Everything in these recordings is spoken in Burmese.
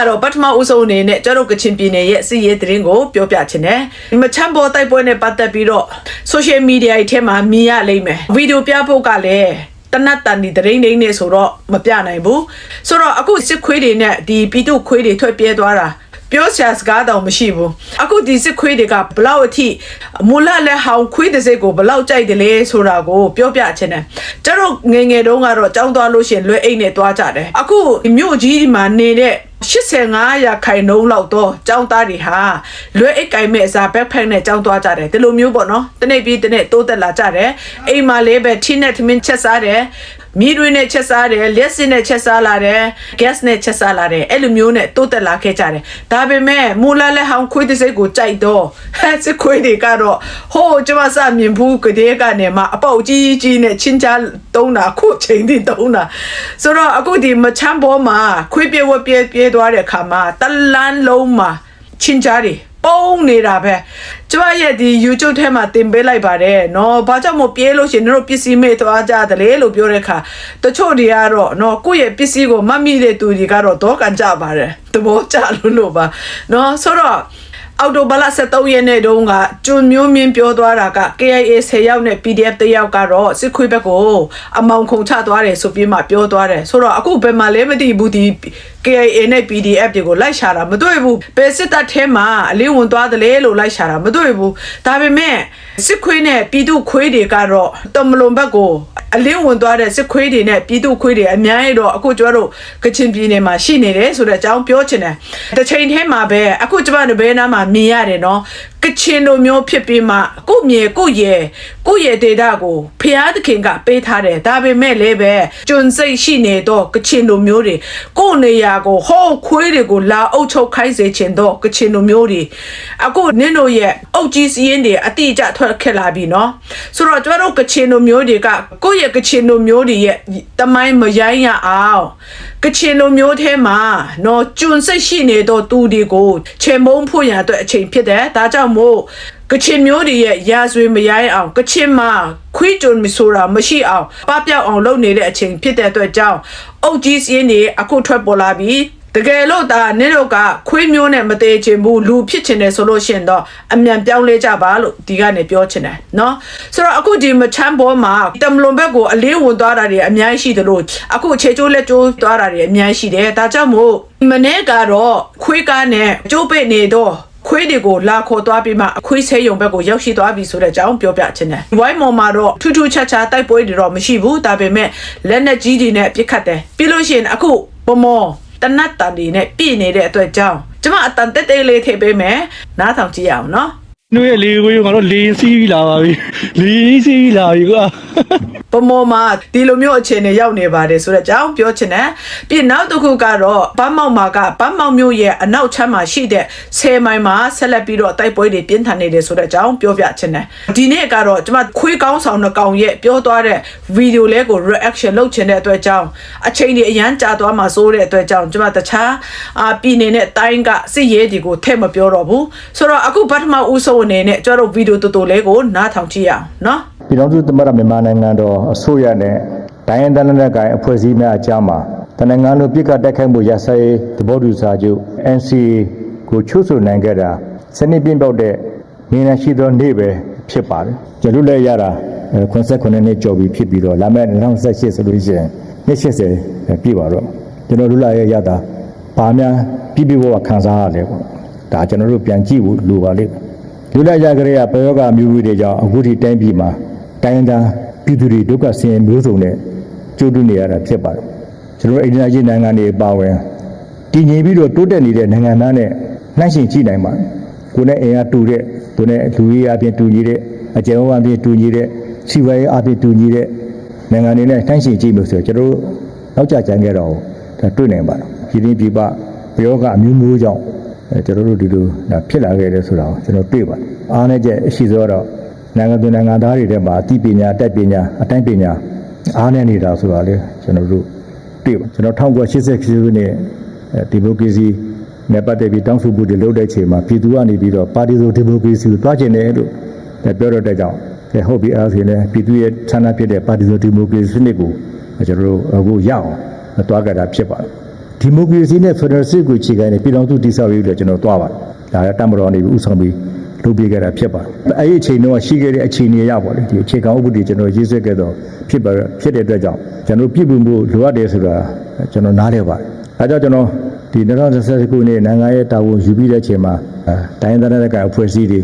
ကတော့ပထမဦးဆုံးအနေနဲ့ကျတို့ကချင်ပြည်နယ်ရဲ့စီးရဲသတင်းကိုပြောပြချင်တယ်ဒီမချမ်းပေါ်တိုက်ပွဲနဲ့ပတ်သက်ပြီးတော့ social media တွေထဲမှာမြင်ရလိမ့်မယ်ဗီဒီယိုပြဖို့ကလည်းတနတ်တန်ဒီတရင်နေနေဆိုတော့မပြနိုင်ဘူးဆိုတော့အခုစစ်ခွေးတွေနဲ့ဒီပြည်သူခွေးတွေထွက်ပြေးသွားတာ ပြောစရာစကားတောင်မရှိဘူးအခုဒီစစ်ခွေးတွေကဘလောက်အထိမူလလက်ဟောင်းခွေးတစ်စိတ်ကိုဘလောက်ကြိုက်တယ်လဲဆိုတာကိုပြောပြချင်တယ်ကျတို့ငယ်ငယ်တုန်းကတော့ကြောင်းသွားလို့ရှရင်လွဲအိတ်နဲ့သွားကြတယ်အခုမြို့ကြီးဒီမှာနေတဲ့85ရာခိုင်နှုန်းလောက်တော့ចောင်းသားတွေဟာလွဲအိတ်ကင်မဲ့အစား backpack နဲ့ចောင်းသွားကြတယ်ဒီလိုမျိုးပေါ့နော်တနေ့ပြီးတနေ့တိုးတက်လာကြတယ်အိမ်မှာလေးပဲထင်းနဲ့ထမင်းချက်စားတယ် မီးတွေနဲ့ချက်စားတယ်လက်စင်နဲ့ချက်စားလာတယ် gas နဲ့ချက်စားလာတယ်အဲ့လိုမျိုးနဲ့တိုးတက်လာခဲ့ကြတယ်ဒါပေမဲ့မူလာလက်ဟောင်းခွေးတစ်စိတ်ကိုကြိုက်တော့ဟဲ့စစ်ခွေးတွေကတော့ဟိုးကျမစမြင်ဘူးကတဲ့ကနေမှအပေါက်ကြီးကြီးနဲ့ချင်းချတုံးတာခုချိန်ထိတုံးတာဆိုတော့အခုဒီမချမ်းပေါ်မှာခွေးပြေဝက်ပြေပြေသွားတဲ့ခါမှာတလန်းလုံးမှာချင်းချတွေ ပုံနေတာပဲကျမရဲ့ဒီ YouTube ထဲမှာတင်ပေးလိုက်ပါတယ်เนาะဘာကြောင့်မို့ပြေးလို့ရှရင်တို့ပစ္စည်းမေ့သွားကြတယ်လေလို့ပြောတဲ့အခါတချို့တွေကတော့เนาะကိုယ့်ရဲ့ပစ္စည်းကိုမတ်မိတဲ့သူတွေကတော့တော့ကန်ကြပါတယ်သဘောကျလို့လို့ပါเนาะဆိုတော့ အော်တိုဘလ73ရက်နေ့တုန်းကကျွန်းမျိုးမြင်းပြောသွားတာက KIA 10ရောက်နဲ့ PDF တယောက်ကတော့စစ်ခွေးဘက်ကိုအမောင်ခုံချသွားတယ်ဆိုပြီးမှပြောသွားတယ်ဆိုတော့အခုဘယ်မှာလဲမသိဘူးဒီ KIA နဲ့ PDF တွေကိုလိုက်ရှာတာမတွေ့ဘူးဘယ်စစ်တပ်ထဲမှာအလင်းဝင်သွားတယ်လေလို့လိုက်ရှာတာမတွေ့ဘူးဒါပေမဲ့စစ်ခွေးနဲ့ပြည်သူခွေးတွေကတော့တမလွန်ဘက်ကို အလင်းဝင်သွားတဲ့စစ်ခွေးတွေနဲ့ပြည်သူခွေးတွေအများကြီးတော့အခုကျွန်တော်တို့ကချင်ပြည်နယ်မှာရှိနေတယ်ဆိုတဲ့အကြောင်းပြောချင်တယ်တစ်ချိန်ထဲမှာပဲအခုကျွန်တော်တို့ဘယ်နားမှာမြင်ရတယ်နော်ကချင်လိုမျိုးဖြစ်ပြီးမှကို့မြေကို့ရဲကို့ရဲဒေတာကိုဖျားသခင်ကပေးထားတယ်ဒါပေမဲ့လည်းပဲကျွန်းစိတ်ရှိနေတော့ကချင်လိုမျိုးတွေကို့နေရာကိုဟောခွေးတွေကိုလာအုပ်ချုပ်ခိုင်းစေချင်တော့ကချင်လိုမျိုးတွေအခုနင်းတို့ရဲ့အုပ်ကြီးစည်းရင်တွေအတိအကျထွက်ခဲ့လာပြီနော်ဆိုတော့ကျွန်တော်တို့ကချင်လိုမျိုးတွေကကိုယ့်ရဲ့ကချင်လိုမျိုးတွေရဲ့တမိုင်းမရိုင်းရအောင်ကချင်လိုမျိုးထဲမှာနော်ကျွန်းစိတ်ရှိနေတော့သူတွေကိုချေမုံဖို့ရအတွက်အချိန်ဖြစ်တယ်ဒါကြောင့်မို့ကချင်မျိုးတွေရဲ့ရာဇဝေမရိုင်းအောင်ကချင်မှာခွေးကျွန်းမဆိုတာမရှိအောင်ပပျောက်အောင်လုပ်နေတဲ့အချိန်ဖြစ်တဲ့အတွက်ကြောင့်အုတ်ကြီးစင်းတွေအခုထွက်ပေါ်လာပြီးတကယ်လို့ဒါနင်းတို့ကခွေးမျိုးနဲ့မသေးချင်ဘူးလူဖြစ်ချင်တယ်ဆိုလို့ရှိရင်တော့အမြန်ပြောင်းလဲကြပါလို့ဒီကနေပြောချင်တယ်เนาะဆိုတော့အခုဒီမချမ်းဘောမှာတမလွန်ဘက်ကိုအလေးဝင်သွားတာတွေအများကြီးရှိတယ်လို့အခုခြေကျိုးလက်ကျိုးသွားတာတွေအများကြီးရှိတယ်ဒါကြောင့်မို့မနေ့ကတော့ခွေးကားနဲ့ကျိုးပိတ်နေတော့ ခွေးတွေကိုလာခေါ်သွားပြီးမှအခွေးဆဲယုံဘက်ကိုရောက်ရှိသွားပြီဆိုတဲ့အကြောင်းပြောပြချင်တယ်။ဝိုင်းမော်မှာတော့ထူးထူးခြားခြားတိုက်ပွဲတွေတော့မရှိဘူးဒါပေမဲ့လက်နက်ကြီးတွေနဲ့ပြစ်ခတ်တယ်။ပြီးလို့ရှိရင်အခုပမောတနတ်တန်တွေနဲ့ပြည့်နေတဲ့အတွက်ကြောင့်ကျမအတန်တက်တက်လေးထိပ်ပေးမယ်နားထောင်ကြည့်ရအောင်နော် တို့ရဲ့လေကိုငါတို့လေစီးပြီးလာပါပြီလေစီးပြီးလာပြီကွာပမောမှာဒီလိုမျိုးအခြေအနေရောက်နေပါတယ်ဆိုတဲ့အကြောင်းပြောချင်တယ်ပြီးနောက်တစ်ခုကတော့ဘမ်းမောက်မှာကဘမ်းမောက်မျိုးရဲ့အနောက်ချမ်းမှာရှိတဲ့ဆယ်မိုင်မှာဆက်လက်ပြီးတော့တိုက်ပွဲတွေပြင်းထန်နေတယ်ဆိုတဲ့အကြောင်းပြောပြချင်တယ်ဒီနေ့ကတော့ကျွန်မခွေးကောင်းဆောင်နှကောင်ရဲ့ပြောသွားတဲ့ဗီဒီယိုလေးကို reaction လုပ်ချင်တဲ့အတွက်ကြောင့်အချိန်တွေအရန်ကြာသွားမှာစိုးတဲ့အတွက်ကြောင့်ကျွန်မတခြားအာပြည်နေတဲ့တိုင်းကစစ်ရေးတွေကိုထည့်မပြောတော့ဘူးဆိုတော့အခုပထမဦးဆုံးအနေနဲ့ကျွန်တော်တို့ဗီဒီယိုတူတူလေးကိုနားထောင်ကြည့်ရအောင်နော်ပြည်ထောင်စုသမ္မတမြန်မာနိုင်ငံတော်အစိုးရနဲ့ဒိုင်းယန်တန်လက်နက်ကိုင်အဖွဲ့အစည်းများအကြားမှာတနင်္ဂနွေလိုပြစ်ကတိုက်ခိုက်မှုရစရေးသဘောတူစာချုပ် NCA ကိုချုပ်ဆိုနိုင်ခဲ့တာစနစ်ပြင်းပေါက်တဲ့နေနရှိသောနေ့ပဲဖြစ်ပါတယ်ကျွန်တော်လည်းရတာ89နှစ်ကျော်ပြီဖြစ်ပြီးတော့လာမယ့်2018ဆိုလို့ရှိရင်နှစ်80ပြည့်ပါတော့ကျွန်တော်တို့လည်းရတာဘာများပြပြဘဝခံစားရလဲပေါ့ဒါကျွန်တော်တို့ပြန်ကြည့်ဖို့လိုပါလိမ့်မယ် လူလာကြကြရပယောဂမျိုးမျိုးတွေကြောင့်အခုထိတိုင်းပြည်မှာတိုင်းတန်းပြည်သူတွေဒုက္ခဆင်းရဲမျိုးစုံနဲ့ကြိုးတူနေရတာဖြစ်ပါတယ်ကျွန်တော်အိန္ဒိယကြီးနိုင်ငံတွေပါဝင်တည်ငြိမ်ပြီးတော့တိုးတက်နေတဲ့နိုင်ငံသားနဲ့နှိုင်းယှဉ်ကြည့်နိုင်ပါတယ်ကိုယ်နဲ့အင်အားတူတဲ့ကိုယ်နဲ့လူကြီးအပြင်တူညီတဲ့အကျဉ်းဝအပြင်တူညီတဲ့စီဝါရေးအပြင်တူညီတဲ့နိုင်ငံတွေနဲ့နှိုင်းယှဉ်ကြည့်လို့ဆိုတော့ကျွန်တော်တို့နောက်ကျကြံခဲ့တော့ဒါတွေ့နိုင်ပါတယ်ပြည်တွင်းပြည်ပပယောဂအမျိုးမျိုးကြောင့် အဲကျွန်တော်တို့ဒီလိုဒါဖြစ်လာခဲ့တယ်ဆိုတာကိုကျွန်တော်တွေ့ပါတယ်အားနဲ့ချက်အရှိစောတော့နိုင်ငံသူနိုင်ငံသားတွေထဲမှာအသိပညာအတတ်ပညာအတိုင်းပညာအားနဲ့နေတာဆိုတာလေကျွန်တော်တို့တွေ့ပါကျွန်တော်1988ခုနှစ်အဲဒီမိုကရေစီနဲ့ပတ်သက်ပြီးတောင်းဆိုမှုတွေလုပ်တဲ့အချိန်မှာပြည်သူကနေပြီးတော့ပါတီစုဒီမိုကရေစီကိုတွားကျင်တယ်လို့အဲပြောတော့တဲ့ကြောင့်အဲဟုတ်ပြီအားဖြင့်လည်းပြည်သူရဲ့ဆန္ဒဖြစ်တဲ့ပါတီစုဒီမိုကရေစီစနစ်ကိုကျွန်တော်တို့အခုရအောင်တွားကြတာဖြစ်ပါတယ် ဒီမိုကရေစီနဲ့ဖက်ဒရယ်စစ်ကိုခြေကိုင်းနဲ့ပြည်တော်စုတည်ဆောက်ရေးလို့ကျွန်တော်တွားပါတယ်ဒါကတမတော်နေပြီးဥဆောင်ပြီးလုပ်ပြခဲ့တာဖြစ်ပါတယ်အဲ့ဒီအချိန်တော့ရှိခဲ့တဲ့အခြေအနေရပါလေဒီအခြေခံဥပဒေကျွန်တော်ရေးဆွဲခဲ့တော့ဖြစ်ပါဖြစ်တဲ့အတွက်ကြောင့်ကျွန်တော်ပြည်ပမှုလိုအပ်တယ်ဆိုတာကျွန်တော်နားလည်ပါတယ်ဒါကြောင့်ကျွန်တော်ဒီ2020ခုနှစ်နိုင်ငံရဲ့တာဝန်ယူပြီးတဲ့အချိန်မှာအဲတိုင်းဒေသနဲ့ကအဖွဲ့အစည်းတွေ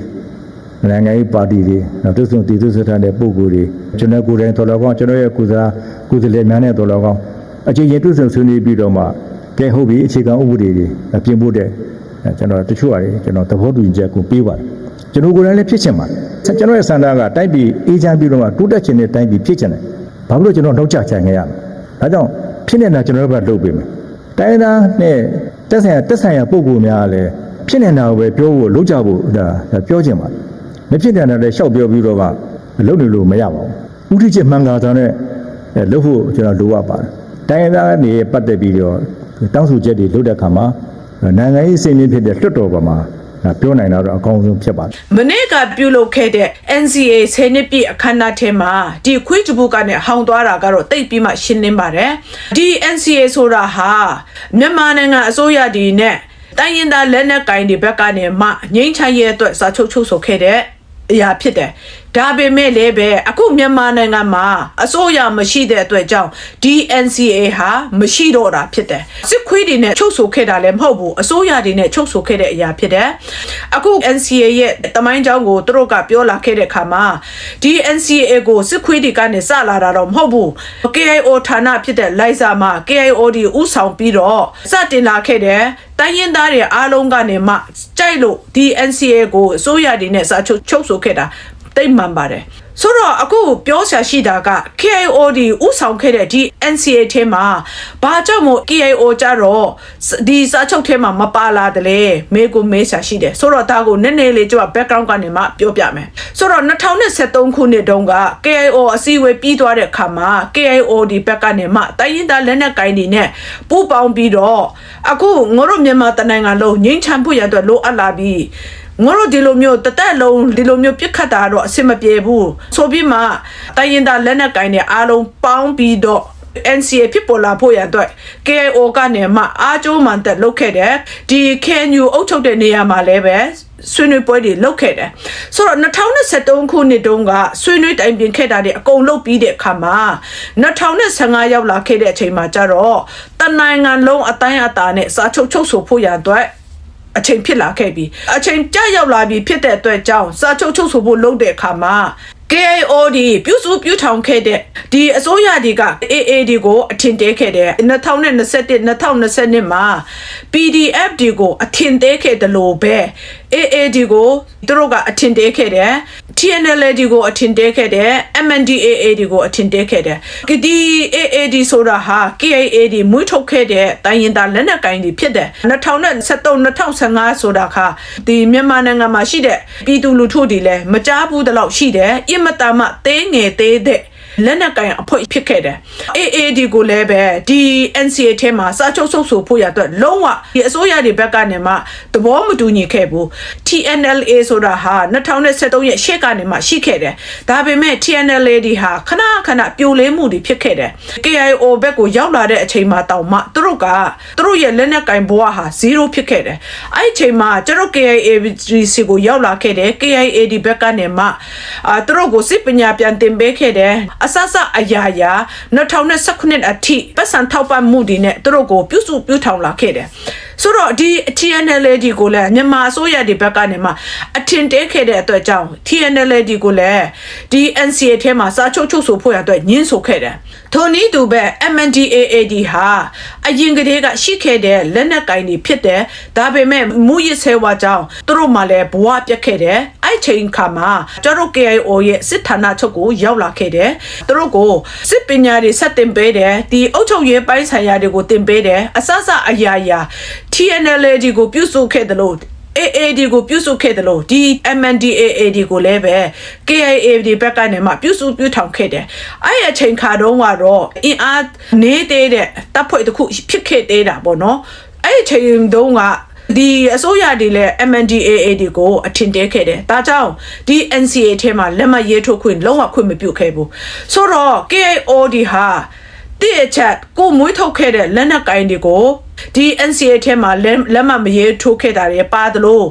နိုင်ငံရေးပါတီတွေနောက်သူစုံတည်သူစထားတဲ့ပုံကိုယ်တွေကျွန်တော်ကိုယ်တိုင်တော်တော်ကောင်းကျွန်တော်ရဲ့ကုစားကုသလေများနဲ့တော်တော်ကောင်းအချင်းချင်းတွေ့ဆုံဆွေးနွေးပြီးတော့မှ ကဲဟုတ်ပြီအခြေခံဥပဒေတွေပြင်ဖို့တဲ့အဲကျွန်တော်တချို့ဟာတွေကျွန်တော်သဘောတူညီချက်ကိုပေးပါတယ်ကျွန်တော်ကိုယ်တိုင်လည်းဖြစ်ချင်ပါတယ်ဆက်ကျွန်တော်ရဲ့စန္ဒကတိုက်ပြီးအေးချမ်းပြီးတော့မှတိုးတက်ခြင်းနဲ့တိုက်ပြီးဖြစ်ချင်တယ်ဘာလို့လဲကျွန်တော်နှုတ်ချချင်ခဲ့ရလဲဒါကြောင့်ဖြစ်နေတာကျွန်တော်တို့ကလုပ်ပေးမယ်တိုင်းသားနဲ့တက်ဆိုင်ရာတက်ဆိုင်ရာပုံကိုယ်များလည်းဖြစ်နေတာကိုပဲပြောဖို့လုပ်ကြဖို့ဒါပြောချင်ပါတယ်မဖြစ်တဲ့နဲ့ရှောက်ပြောပြီးတော့ကလုံနေလို့မရပါဘူးဥထိချစ်မှန်ကားတာနဲ့အဲလုပ်ဖို့ကျွန်တော်လိုအပ်ပါတယ်တိုင်းရင်းသားနေပတ်သက်ပြီးတော့ တောင်းဆိုချက်တွေလုပ်တဲ့အခါမှာနိုင်ငံရေးစိတ်ရင်းဖြစ်တဲ့လွတ်တော်ပေါ်မှာဒါပြောနိုင်တာတော့အကောင်းဆုံးဖြစ်ပါတယ်မနေ့ကပြုလုပ်ခဲ့တဲ့ NCA ဆယ်နှစ်ပြည့်အခမ်းအနားထဲမှာဒီခွေးကြဘူးကနဲ့ဟောင်းသွားတာကတော့တိတ်ပြီးမှရှင်းလင်းပါတယ်ဒီ NCA ဆိုတာဟာမြန်မာနိုင်ငံအစိုးရဒီနဲ့တိုင်းရင်းသားလက်နက်ကိုင်တွေဘက်ကနေမှငိမ့်ချရဲ့အတွက်စာချုပ်ချုပ်ဆိုခဲ့တဲ့အရာဖြစ်တယ် ဒါပေမဲ့လည်းပဲအခုမြန်မာနိုင်ငံမှာအစိုးရမရှိတဲ့အတွက်ကြောင့် DNCA ဟာမရှိတော့တာဖြစ်တယ်စစ်ခွေးတွေနဲ့ချုပ်ဆိုခဲ့တာလည်းမဟုတ်ဘူးအစိုးရတွေနဲ့ချုပ်ဆိုခဲ့တဲ့အရာဖြစ်တယ်အခု NCA ရဲ့တမိုင်းကြောင်းကိုသူတို့ကပြောလာခဲ့တဲ့အခါမှာ DNCA ကိုစစ်ခွေးတွေကနေစလာတာတော့မဟုတ်ဘူး KIO ဌာနဖြစ်တဲ့လိုက်စာမှာ KIO ဒီဥဆောင်ပြီးတော့စတင်လာခဲ့တဲ့တိုင်းရင်းသားတွေအားလုံးကနေမှကြိုက်လို့ DNCA ကိုအစိုးရတွေနဲ့စာချုပ်ချုပ်ဆိုခဲ့တာ တိတ်မှန်ပါတယ်ဆိုတော့အခုပြောဆရာရှိတာက KIO ဒီဥဆောင်ခဲ့တဲ့ဒီ NCA ထဲမှာဘာကြောင့်မို့ KIO ကြတော့ဒီစာချုပ်ထဲမှာမပါလာတယ်လေမေကိုမေးဆရာရှိတယ်ဆိုတော့ဒါကိုနည်းနည်းလေးကျွန်တော် background ကနေမှပြောပြမယ်ဆိုတော့2023ခုနှစ်တုန်းက KIO အစည်းအဝေးပြီးသွားတဲ့အခါမှာ KIO ဒီဘက်ကနေမှတိုင်းရင်းသားလက်နက်ကိုင်တွေနဲ့ပူးပေါင်းပြီးတော့အခုငါတို့မြန်မာတနိုင်ငံလုံးငြိမ်းချမ်းဖို့ရတဲ့လိုအပ်လာပြီး ငါတို့ဒီလိုမျိုးတသက်လုံးဒီလိုမျိုးပြစ်ခတ်တာတော့အဆင်မပြေဘူးဆိုပြီးမှတိုင်းရင်သားလက်နက်ကင်တွေအားလုံးပေါင်းပြီးတော့ NCA ဖြစ်ပေါ်လာဖို့ရအတွက် KIO ကနေမှအားကျိုးမှန်သက်လုပ်ခဲ့တယ်ဒီ KNU အုပ်ချုပ်တဲ့နေရာမှာလည်းပဲဆွေးနွေးပွဲတွေလုပ်ခဲ့တယ်ဆိုတော့2023ခုနှစ်တုန်းကဆွေးနွေးတိုင်ပင်ခဲ့တာတွေအကုန်လုပ်ပြီးတဲ့အခါမှာ2015ရောက်လာခဲ့တဲ့အချိန်မှာကျတော့တနိုင်ငံလုံးအတိုင်းအတာနဲ့စာချုပ်ချုပ်ဆိုဖို့ရအတွက် အချိန်ဖြစ်လာခဲ့ပြီအချိန်ကြာရောက်လာပြီဖြစ်တဲ့အတွက်ကြောင့်စာချုပ်ချုပ်ဆိုဖို့လုပ်တဲ့အခါမှာ KIO ဒီပြုစုပြုထောင်ခဲ့တဲ့ဒီအစိုးရဒီက AAD ကိုအထင်သေးခဲ့တဲ့2021 2022မှာ PDF ဒီကိုအထင်သေးခဲ့တယ်လို့ပဲ AAD ကိုသူတို့ကအထင်သေးခဲ့တယ် TNLD ကိုအထင်သေးခဲ့တယ် MNDAA ကိုအထင်သေးခဲ့တယ်ဒီ AAD ဆိုတာဟာ KIA ဒီမွေးထုတ်ခဲ့တဲ့တိုင်းရင်သားလက်နက်ကိုင်တွေဖြစ်တယ်2023 2015ဆိုတာခါဒီမြန်မာနိုင်ငံမှာရှိတဲ့ပြည်သူလူထုတွေလည်းမကြားဘူးတလို့ရှိတယ်အင်မတန်မှသေးငယ်သေးတဲ့ လက်နက်ကင်အဖွဲ့ဖြစ်ခဲ့တယ် AAD ကိုလည်းပဲဒီ NCA ထဲမှာစာချုပ်ဆုပ်ဆိုဖို့ရအတွက်လုံးဝဒီအစိုးရတွေဘက်ကနေမှသဘောမတူညီခဲ့ဘူး TNLA ဆိုတာဟာ2023ရဲ့ရှေ့ကနေမှရှိခဲ့တယ်ဒါပေမဲ့ TNLA ဒီဟာခဏခဏပြိုလဲမှုတွေဖြစ်ခဲ့တယ် KIO ဘက်ကိုရောက်လာတဲ့အချိန်မှာတောင်မှသူတို့ကသူတို့ရဲ့လက်နက်ကင်ဘဝဟာ0ဖြစ်ခဲ့တယ်အဲ့ဒီအချိန်မှာကျတော့ KIA စီကိုရောက်လာခဲ့တယ် KIA ဒီဘက်ကနေမှအာသူတို့ကိုစစ်ပညာပြန်တင်ပေးခဲ့တယ်အဆဆအရာရာ2019အထိပတ်စံထောက်ပံ့မှုတွေနဲ့သူတို့ကိုပြုစုပြုထောင်လာခဲ့တယ်ဆိုတော့ဒီ TNLD ကိုလည်းမြန်မာအစိုးရဒီဘက်ကနေမှအထင်တဲခဲ့တဲ့အတွက်ကြောင့် TNLD ကိုလည်းဒီ NCA ထဲမှာစာချုပ်ချုပ်ဆိုဖို့ရအတွက်ညှင်းဆိုခဲ့တယ် ထိုနည်းတူပဲ MNDAAD ဟာအရင်ကတည်းကရှိခဲ့တဲ့လက်နက်ကင်တွေဖြစ်တယ်ဒါပေမဲ့မူရစ်ဆဲဝါကြောင့်သူတို့မှလည်းဘဝပြတ်ခဲ့တယ်အဲ့ချိန်ခါမှာကျတို့ KIO ရဲ့စစ်ဌာနချုပ်ကိုရောက်လာခဲ့တယ်သူတို့ကိုစစ်ပညာတွေဆက်တင်ပေးတယ်ဒီအုပ်ချုပ်ရေးပိုင်းဆိုင်ရာတွေကိုတင်ပေးတယ်အစစအရာရာ TNLD ကိုပြုစုခဲ့တယ်လို့ AAD ကိုပြုစုခဲ့တယ်လို့ဒီ MNDAAD ကိုလည်းပဲ KIAD ဘက်ကနေမှပြုစုပြုထောင်ခဲ့တယ်အဲ့အချိန်ခါတုန်းကတော့အင်အားနေသေးတဲ့တပ်ဖွဲ့တစ်ခုဖြစ်ခဲ့သေးတာပေါ့နော်အဲ့အချိန်တုန်းကဒီအစိုးရတွေလည်း MNDAAD ကိုအထင်တဲခဲ့တယ်။ဒါကြောင့်ဒီ NCA ထဲမှာလက်မှတ်ရေးထိုးခွင့်လုံးဝခွင့်မပြုခဲ့ဘူး။ဆိုတော့ KIO ဒီဟာ တိအချက်ကိုမွေးထုတ်ခဲ့တဲ့လက်နက်ကိုင်တွေကိုဒီ NCA ထဲမှာလက်လက်မမရေးထိုးခဲ့တာတွေပါသလို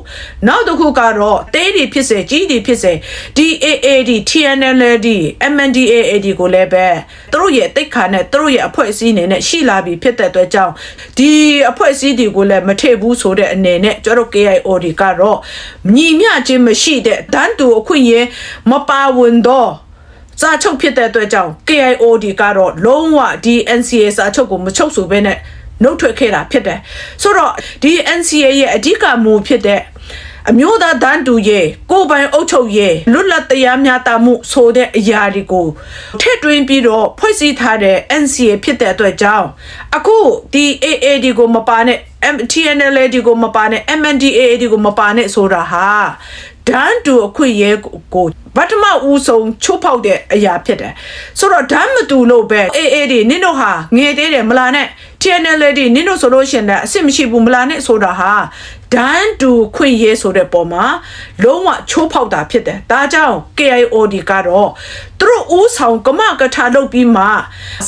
နောက်တစ်ခုကတော့တေးတွေဖြစ်စေကြီးတွေဖြစ်စေဒီ AAD TNLD MNDAAD ကိုလည်းပဲသူတို့ရဲ့တိတ်ခါနဲ့သူတို့ရဲ့အဖွဲ့အစည်းအနေနဲ့ရှိလာပြီဖြစ်တဲ့အတွက်ကြောင့်ဒီအဖွဲ့အစည်းတွေကိုလည်းမထည့်ဘူးဆိုတဲ့အနေနဲ့ကျွန်တော် KIO တွေကတော့ညီမျှခြင်းမရှိတဲ့ဒန်းတူအခွင့်အရေးမပါဝင်တော့ စာချုပ်ဖြစ်တဲ့အတွက်ကြောင့် KIO ဒီကတော့လုံးဝဒီ NCA စာချုပ်ကိုမချုပ်ဆိုဘဲနဲ့နှုတ်ထွက်ခဲ့တာဖြစ်တယ်ဆိုတော့ဒီ NCA ရဲ့အဓိကမူဖြစ်တဲ့အမျိုးသားတန်းတူရေးကိုယ်ပိုင်အုပ်ချုပ်ရေးလွတ်လပ်တရားမျှတမှုဆိုတဲ့အရာတွေကိုထည့်သွင်းပြီးတော့ဖွဲ့စည်းထားတဲ့ NCA ဖြစ်တဲ့အတွက်ကြောင့်အခုဒီ AAD ကိုမပါနဲ့ MTNLD ကိုမပါနဲ့ MNDAAD ကိုမပါနဲ့ဆိုတာဟာ ဒန်းတူအခွင့်အရေးကိုဗတ်ထမဦးဆုံးချိုးဖောက်တဲ့အရာဖြစ်တယ်ဆိုတော့ဓာတ်မတူလို့ပဲအေးအေးဒီနင်တို့ဟာငယ်သေးတယ်မလားနဲ့ TNL ဒီနင်တို့ဆိုလို့ရှရင်လည်းအစ်မရှိဘူးမလားနဲ့ဆိုတာဟာဒန်းတူခွင့်ရေးဆိုတဲ့ပုံမှာလုံးဝချိုးဖောက်တာဖြစ်တယ်ဒါကြောင့် KIO ဒီကတော့သူတို့ဦးဆောင်ကမကထာလုပ်ပြီးမှ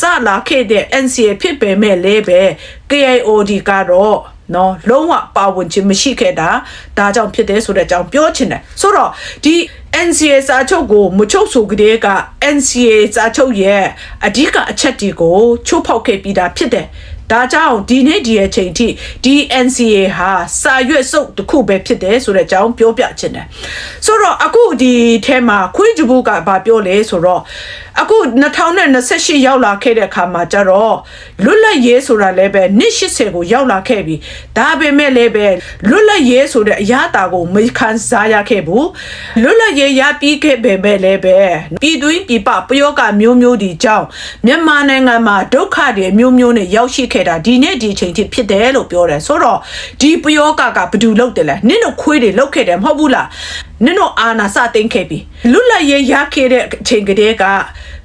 စလာခဲ့တဲ့ NCA ဖြစ်ပေမဲ့လည်းပဲ KIO ဒီကတော့ နော်လုံးဝပါဝင်ခြင်းမရှိခဲ့တာဒါကြောင့်ဖြစ်တယ်ဆိုတဲ့အကြောင်းပြောချင်တယ်ဆိုတော့ဒီ NCA စာချုပ်ကိုမချုပ်ဆိုကြတဲ့က NCA စာချုပ်ရဲ့အဓိကအချက်တွေကိုချိုးဖောက်ခဲ့ပြီးသားဖြစ်တယ်ဒါကြောင့်ဒီနေ့ဒီအချိန်ထိဒီ NCA ဟာစာရွက်စုပ်တစ်ခုပဲဖြစ်တယ်ဆိုတဲ့အကြောင်းပြောပြချင်တယ်ဆိုတော့အခုဒီထဲမှာခွေးကြဘူးကဘာပြောလဲဆိုတော့ အခု2028ရောက်လာခဲ့တဲ့အခါမှာကျတော့လွတ်လပ်ရေးဆိုတာလည်းပဲနှစ်80ကိုရောက်လာခဲ့ပြီဒါပေမဲ့လည်းပဲလွတ်လပ်ရေးဆိုတဲ့အရာတာကိုမခံစားရခဲ့ဘူးလွတ်လပ်ရေးရပြီးခဲ့ပေမဲ့လည်းပဲပြည်တွင်းပြည်ပပယောဂမျိုးမျိုးဒီကြောင့်မြန်မာနိုင်ငံမှာဒုက္ခတွေမျိုးမျိုးနဲ့ရောက်ရှိခဲ့တာဒီနေ့ဒီအချိန်ထိဖြစ်တယ်လို့ပြောတယ်ဆိုတော့ဒီပယောဂကဘယ်သူလုပ်တယ်လဲနင့်တို့ခွေးတွေလုပ်ခဲ့တယ်မဟုတ်ဘူးလား နင့်တို့အာနာစသိမ့်ခဲ့ပြီလွတ်လပ်ရေးရခဲ့တဲ့အချိန်ကတည်းက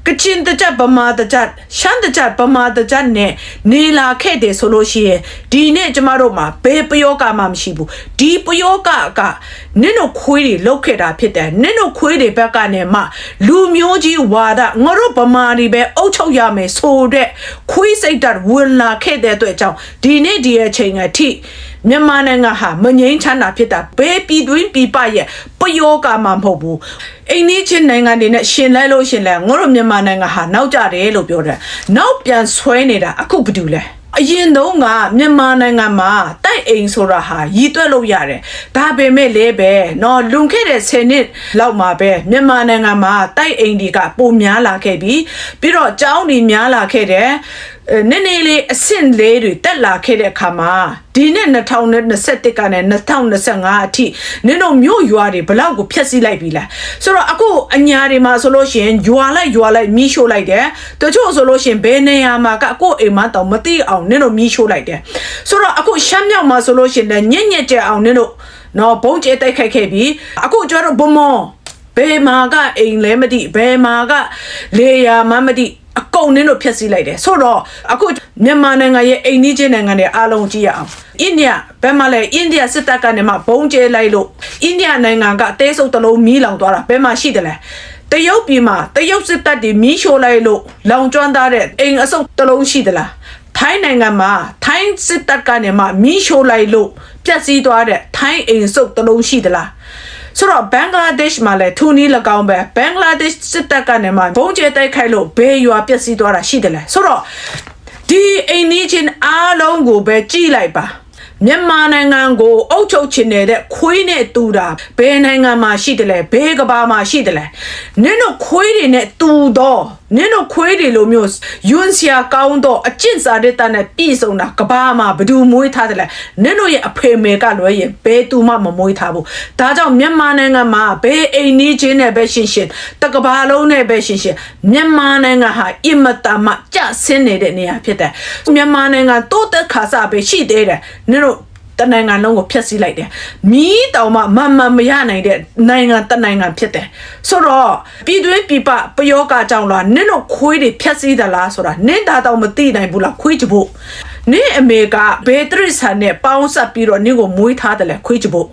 ကချင်တကြဗမာတကြရှမ်းတကြဗမာတကြနဲ့နေလာခဲ့တယ်ဆိုလို့ရှိရင်ဒီနေ့ကျမတို့မှာဘယ်ပယောဂမှမရှိဘူးဒီပယောဂကနင့်တို့ခွေးတွေလောက်ခဲ့တာဖြစ်တယ်နင့်တို့ခွေးတွေဘက်ကနေမှလူမျိုးကြီးဝါဒငါတို့ဗမာတွေပဲအုပ်ချုပ်ရမယ်ဆိုတဲ့ခွေးစိတ်ဓာတ်ဝင်လာခဲ့တဲ့အတွက်ကြောင့်ဒီနေ့ဒီအချိန်အထိ မြန်မာနိုင်ငံဟာမငြိမ်းချမ်းတာဖြစ်တာဘယ်ပြည်တွင်းပြည်ပရဲ့ပယောဂမှမဟုတ်ဘူးအိန္ဒိချင်းနိုင်ငံတွေနဲ့ရှင်လဲလို့ရှင်လဲငါတို့မြန်မာနိုင်ငံဟာနောက်ကျတယ်လို့ပြောတယ်နောက်ပြန်ဆွဲနေတာအခုဘာတူလဲအရင်တုန်းကမြန်မာနိုင်ငံမှာတိုက်အိမ်ဆိုတာဟာရည်တွက်လို့ရတယ်ဒါပေမဲ့လည်းပဲเนาะလွန်ခဲ့တဲ့10နှစ်လောက်မှာပဲမြန်မာနိုင်ငံမှာတိုက်အိမ်တွေကပိုများလာခဲ့ပြီပြီးတော့ကျောင်းတွေများလာခဲ့တယ်အဲ နည်းနည်းလေးအဆင့်လေးတွေတက်လာခဲ့တဲ့အခါမှာဒီနှစ်2021ကနေ2025အထိနင်တို့မြို့ရွာတွေဘလောက်ကိုဖျက်ဆီးလိုက်ပြီလားဆိုတော့အခုအညာတွေမှာဆိုလို့ရှိရင်ရွာလိုက်ရွာလိုက်မီးရှို့လိုက်တယ်တချို့ဆိုလို့ရှိရင်ဘယ်နေရာမှာကကိုယ့်အိမ်မတောင်မသိအောင်နင်တို့မီးရှို့လိုက်တယ်ဆိုတော့အခုရှမ်းမြောက်မှာဆိုလို့ရှိရင်လည်းညက်ညက်ကြအောင်နင်တို့နော်ဘုံကျဲတိုက်ခိုက်ခဲ့ပြီအခုကျတော့ဘုံမောဘယ်မှာကအိမ်လဲမသိဘယ်မှာကလေယာမမသိအ ကုန်နင်းတို့ဖျက်ဆီးလိုက်တယ်ဆိုတော့အခုမြန်မာနိုင်ငံရဲ့အိမ်နီးချင်းနိုင်ငံတွေအားလုံးကြည့်ရအောင်အိန္ဒိယဘယ်မှာလဲအိန္ဒိယစစ်တပ်ကနေမှဘုံကျဲလိုက်လို့အိန္ဒိယနိုင်ငံကအသေးစုပ်တစ်လုံးမီးလောင်သွားတာဘယ်မှာရှိတယ်လဲတရုတ်ပြည်မှာတရုတ်စစ်တပ်တွေမီးရှို့လိုက်လို့လောင်ကျွမ်းသားတဲ့အိမ်အစုပ်တစ်လုံးရှိသလားထိုင်းနိုင်ငံမှာထိုင်းစစ်တပ်ကနေမှမီးရှို့လိုက်လို့ပျက်စီးသွားတဲ့ထိုင်းအိမ်စုပ်တစ်လုံးရှိသလား ဆိုတော့ဘင်္ဂလားဒေ့ရှ်မှာလည်းထူနီး၎င်းပဲဘင်္ဂလားဒေ့ရှ်စစ်တပ်ကနေမှဘုံကျဲတိုက်ခိုက်လို့ဘေးရွာပျက်စီးသွားတာရှိတယ်လေဆိုတော့ဒီအိမ်နီးချင်းအားလုံးကိုပဲကြည်လိုက်ပါမြန်မာနိုင်ငံကိုအုပ်ချုပ်ချင်နေတဲ့ခွေးနဲ့တူတာဘယ်နိုင်ငံမှာရှိတယ်လဲဘယ်ကဘာမှာရှိတယ်လဲနင်တို့ခွေးတွေနဲ့တူတော့ နင်တို့ခွေးတွေလိုမျိုးယွန်းစရာကောင်းတော့အကျင့်စာတဲ့တနဲ့ပြည်စုံတာကဘာမှာဘယ်သူမွေးထားတယ်လဲနင်တို့ရဲ့အဖေမေကလွဲရင်ဘယ်သူမှမမွေးထားဘူးဒါကြောင့်မြန်မာနိုင်ငံမှာဘယ်အိမ်နီးချင်းနဲ့ပဲရှင်ရှင်တကဘာလုံးနဲ့ပဲရှင်ရှင်မြန်မာနိုင်ငံဟာအင်မတန်မှကြဆင်းနေတဲ့နေရာဖြစ်တယ်မြန်မာနိုင်ငံတိုးတက်ခါစားပဲရှိသေးတယ်နင်တို့ တနိုင်ငံလုံးကိုဖျက်ဆီးလိုက်တယ်။မီးတောင်မှမမှန်မရနိုင်တဲ့နိုင်ငံတနိုင်ငံဖြစ်တယ်။ဆိုတော့ပြည်တွင်းပြည်ပပယောဂကြောင့်လားနင့်တို့ခွေးတွေဖျက်ဆီးသလားဆိုတာနင့်ဒါတော့မသိနိုင်ဘူးလားခွေးချဖို့နင့်အမေကဘယ်တရစ္ဆာန်နဲ့ပေါင်းဆက်ပြီးတော့နင့်ကိုမွေးထားတယ်လဲခွေးချဖို့